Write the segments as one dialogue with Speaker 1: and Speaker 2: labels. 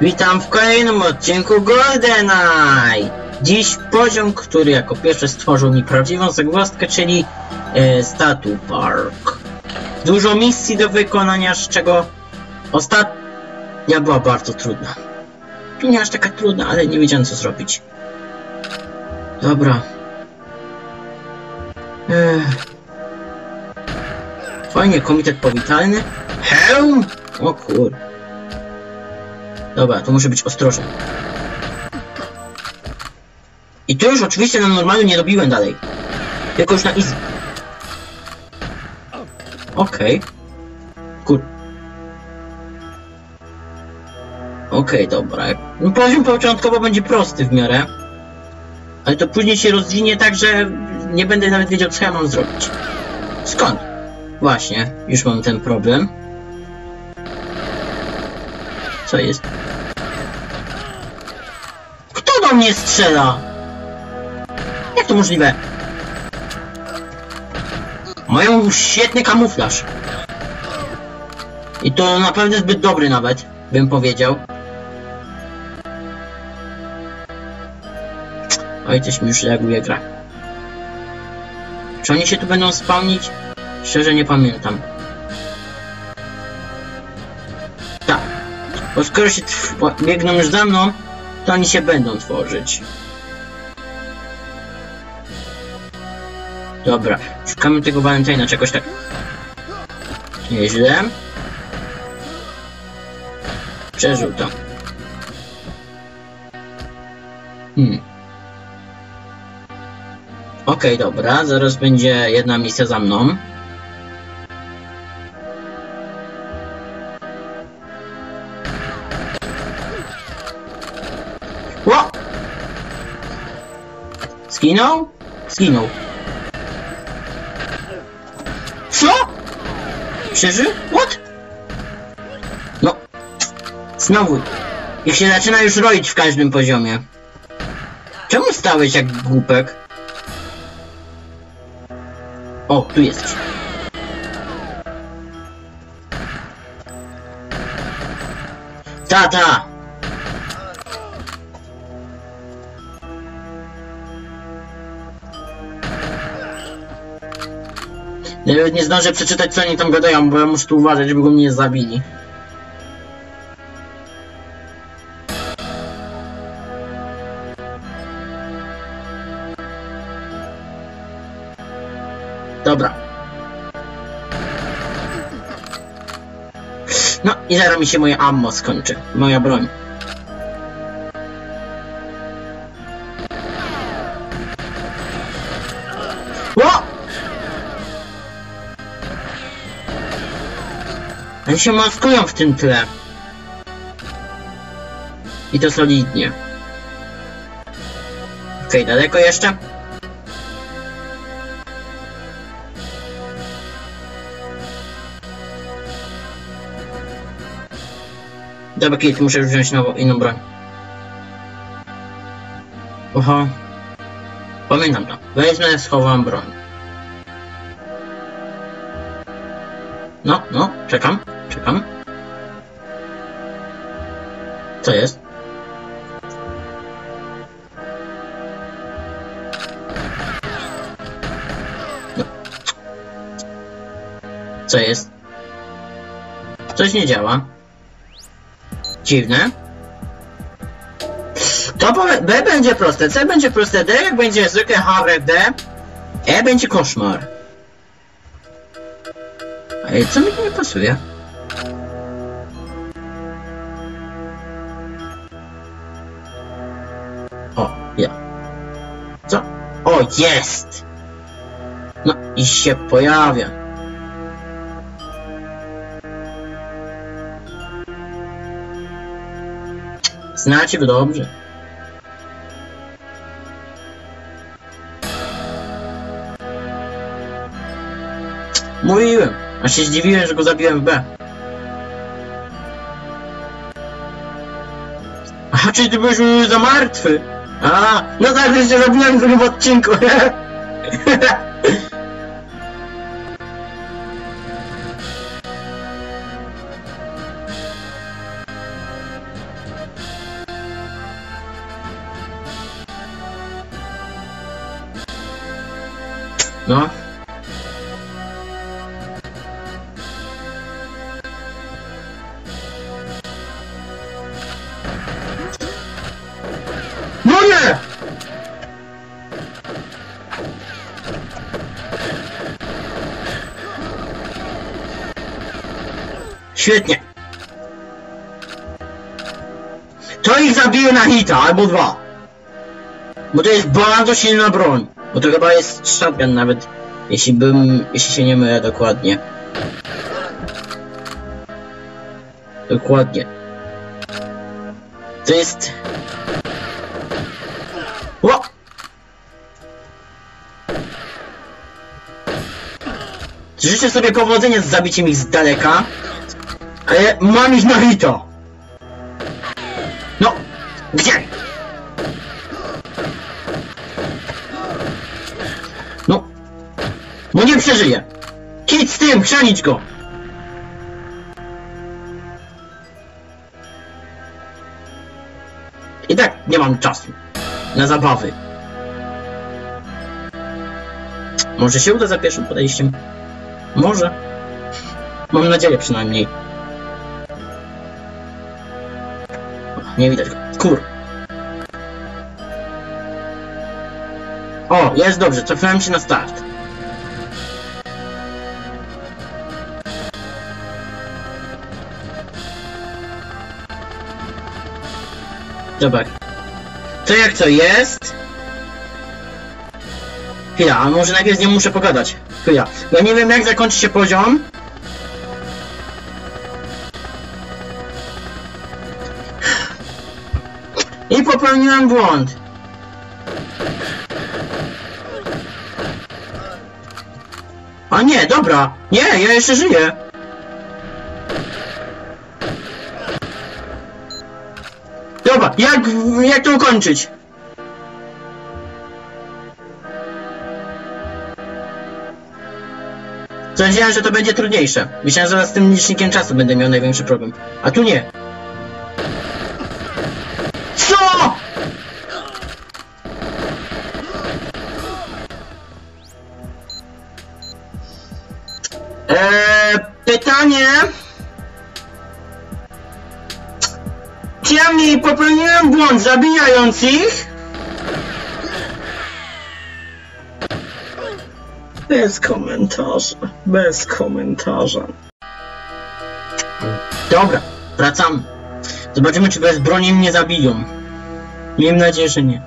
Speaker 1: Witam w kolejnym odcinku GoldenEye! Dziś poziom, który jako pierwszy stworzył mi prawdziwą zagwozdkę, czyli e, Statue Park. Dużo misji do wykonania, z czego ostatnia była bardzo trudna. Tu nie aż taka trudna, ale nie wiedziałem co zrobić. Dobra. Ech. Fajnie, komitet powitalny. Hełm! O kur... Dobra, to muszę być ostrożny. I tu już oczywiście na normalu nie robiłem dalej. Tylko już na easy. Okej. Okay. Kur... Okej, okay, dobra. No, poziom początkowo będzie prosty w miarę. Ale to później się rozwinie tak, że nie będę nawet wiedział, co ja mam zrobić. Skąd? Właśnie, już mam ten problem. Co jest? Do mnie strzela? Jak to możliwe? Mają świetny kamuflaż. I to naprawdę zbyt dobry nawet, bym powiedział. Oj, coś mi już reaguje gra. Czy oni się tu będą spełnić? Szczerze nie pamiętam. Tak. Bo skoro się biegną już za mną, to oni się będą tworzyć. Dobra, szukamy tego Valentina, czegoś tak... Nieźle. Przeżył to. Hmm. Okej, okay, dobra, zaraz będzie jedna misja za mną. Skinął? Skinął. Co? Przeżył? What? No. Znowu. Ich się zaczyna już roić w każdym poziomie. Czemu stałeś jak głupek? O, tu jesteś. Ta, ta! Nie zdążę przeczytać co oni tam gadają, bo ja muszę tu uważać, żeby go mnie nie zabili. Dobra. No i zaraz mi się moje ammo skończy. Moja broń. Ło! Oni się maskują w tym tle. I to solidnie. Okej, okay, daleko jeszcze? Dobra, Kate, muszę wziąć nową, inną broń. Oho. Pamiętam to. Wezmę, schowam broń. No, no, czekam, czekam. Co jest? No. Co jest? Coś nie działa. Dziwne. To B będzie proste, C będzie proste, D jak będzie zwykle HRD, E będzie koszmar. Ej, co mi tu nie pasuje? O, ja. Co? O, jest! No i się pojawia. Znacie go dobrze. Mówiłem, a się zdziwiłem, że go zabiłem w B. A czy ty byłeś za martwy? A, no tak, już się robiłem w drugim odcinku. No. Świetnie. To ich zabije na hita, albo dwa. Bo to jest bardzo silna broń. Bo to chyba jest shotgun nawet, jeśli bym, jeśli się nie mylę dokładnie. Dokładnie. To jest... Ło! Życzę sobie powodzenia z zabiciem ich z daleka, ale mam ich na. No, gdzie? No, no nie przeżyję. Kit z tym, chrzanić go. I tak nie mam czasu na zabawy. Może się uda za pierwszym podejściem. Może. Mam nadzieję przynajmniej. Nie widać go. Kur. O, jest dobrze, cofnąłem się na start. Dobra. To jak to jest? Chwila, a może najpierw z nią muszę pogadać. Chwila. Ja nie wiem jak zakończy się poziom. Popełniłem błąd. A nie, dobra. Nie, ja jeszcze żyję. Dobra, jak, jak to ukończyć? Sądziłem, że to będzie trudniejsze. Myślałem, że z tym licznikiem czasu będę miał największy problem. A tu nie. Eee, pytanie... Czy ja mi popełniłem błąd zabijając ich? Bez komentarza, bez komentarza. Dobra, wracamy. Zobaczymy, czy bez broni mnie zabiją. Miejmy nadzieję, że nie.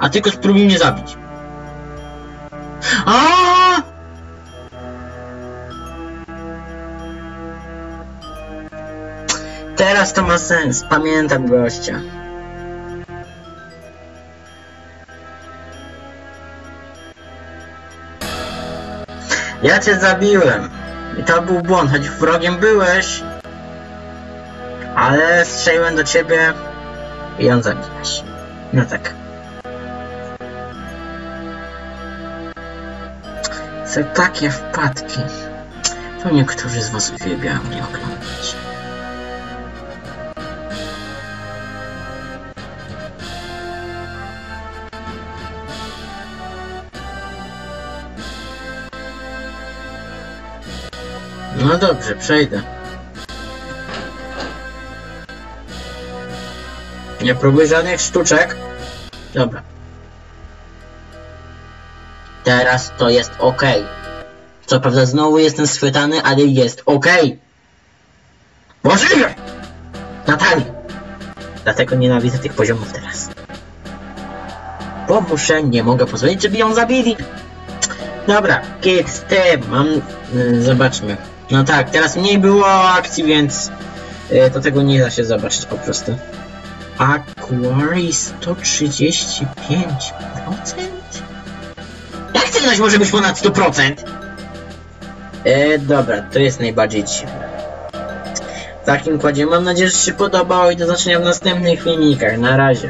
Speaker 1: A tylko spróbuj mnie zabić. Teraz to ma sens. Pamiętam gościa. Ja cię zabiłem. I to był błąd, choć wrogiem byłeś. Ale strzeliłem do ciebie i ją zabiłeś. No tak. Są takie wpadki. To niektórzy z was uwielbiają mnie oglądać. No dobrze, przejdę. Nie próbuj żadnych sztuczek. Dobra. Teraz to jest ok. Co prawda znowu jestem schwytany, ale jest ok. Możliwe! Natalia! Dlatego nienawidzę tych poziomów teraz. Bo muszę, nie mogę pozwolić, żeby ją zabili. Dobra, kit z tym, mam... y, zobaczmy. No tak, teraz mniej było akcji, więc... Y, to tego nie da się zobaczyć po prostu. Aquari 135%? Jak celność może być ponad 100%? E, dobra, to jest najbardziej dziwne. W takim kładzie mam nadzieję, że się podobało i do zobaczenia w następnych filmikach. Na razie.